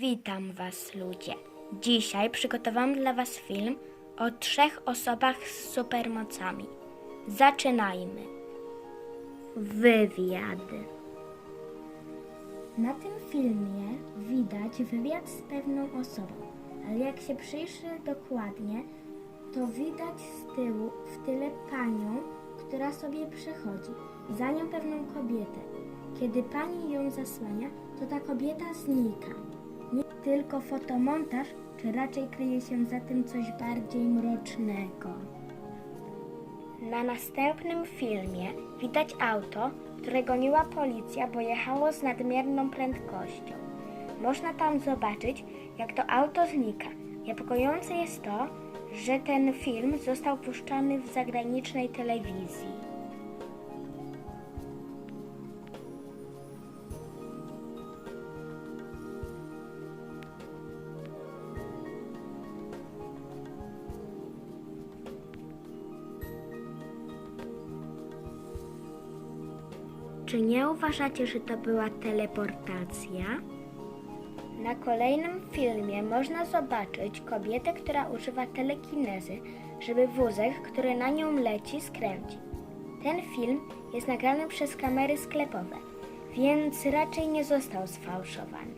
Witam Was, ludzie. Dzisiaj przygotowałam dla Was film o trzech osobach z supermocami. Zaczynajmy. Wywiady. Na tym filmie widać wywiad z pewną osobą, ale jak się przyjrzy dokładnie, to widać z tyłu w tyle panią, która sobie przechodzi, za nią pewną kobietę. Kiedy pani ją zasłania, to ta kobieta znika. Nie tylko fotomontaż, czy raczej kryje się za tym coś bardziej mrocznego. Na następnym filmie widać auto, które goniła policja, bo jechało z nadmierną prędkością. Można tam zobaczyć, jak to auto znika. Niepokojące jest to, że ten film został puszczany w zagranicznej telewizji. Czy nie uważacie, że to była teleportacja? Na kolejnym filmie można zobaczyć kobietę, która używa telekinezy, żeby wózek, który na nią leci, skręcić. Ten film jest nagrany przez kamery sklepowe, więc raczej nie został sfałszowany.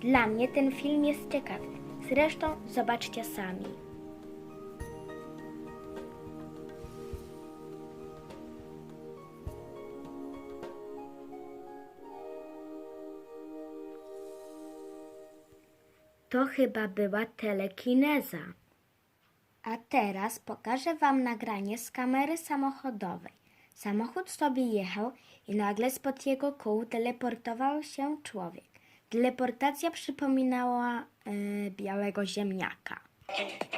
Dla mnie ten film jest ciekawy. Zresztą zobaczcie sami. To chyba była telekineza. A teraz pokażę Wam nagranie z kamery samochodowej. Samochód sobie jechał i nagle spod jego kół teleportował się człowiek. Teleportacja przypominała e, białego ziemniaka.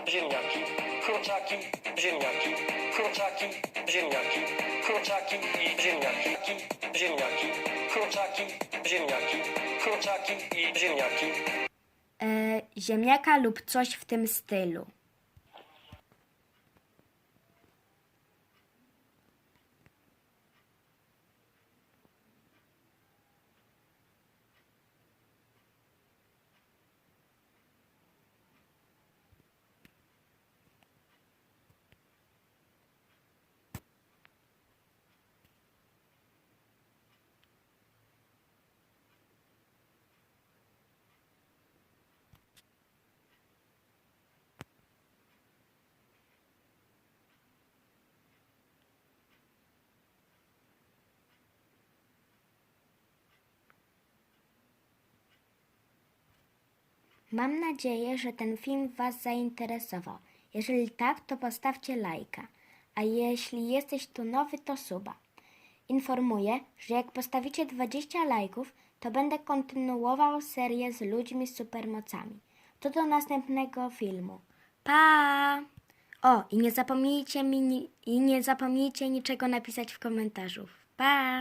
ziemniaki, kurczaki, ziemniaki, kurczaki, ziemniaki, kurczaki ziemniaki, ziemniaki, kurczaki, ziemniaki, kurczaki ziemniaki. Ziemniaka lub coś w tym stylu. Mam nadzieję, że ten film Was zainteresował. Jeżeli tak, to postawcie lajka. A jeśli jesteś tu nowy, to suba. Informuję, że jak postawicie 20 lajków, to będę kontynuował serię z ludźmi z supermocami. To do następnego filmu. Pa! O, i nie zapomnijcie mi i nie zapomnijcie niczego napisać w komentarzu. Pa!